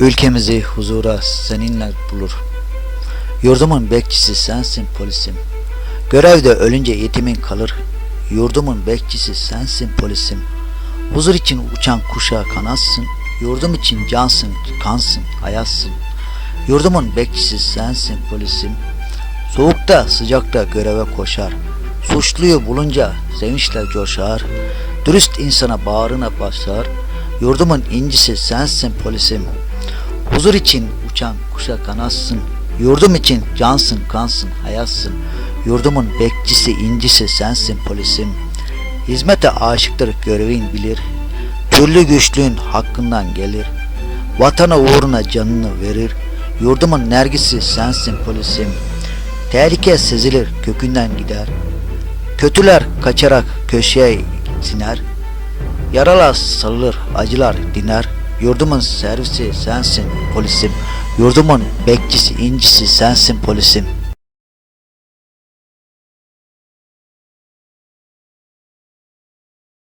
Ülkemizi huzura seninle bulur. Yurdumun bekçisi sensin polisim. Görevde ölünce yetimin kalır. Yurdumun bekçisi sensin polisim. Huzur için uçan kuşa kanatsın. Yurdum için cansın, kansın, hayatsın. Yurdumun bekçisi sensin polisim. Soğukta sıcakta göreve koşar. Suçluyu bulunca sevinçle coşar. Dürüst insana bağrına basar. Yurdumun incisi sensin polisim. Huzur için uçan kuşa kanatsın. Yurdum için cansın, kansın, hayatsın. Yurdumun bekçisi, incisi sensin polisim. Hizmete aşıktır görevin bilir. Türlü güçlüğün hakkından gelir. Vatana uğruna canını verir. Yurdumun nergisi sensin polisim. Tehlike sezilir kökünden gider. Kötüler kaçarak köşeye siner. Yaralar sarılır, acılar diner. Yurdumun servisi sensin polisim. Yurdumun bekçisi, incisi sensin polisim.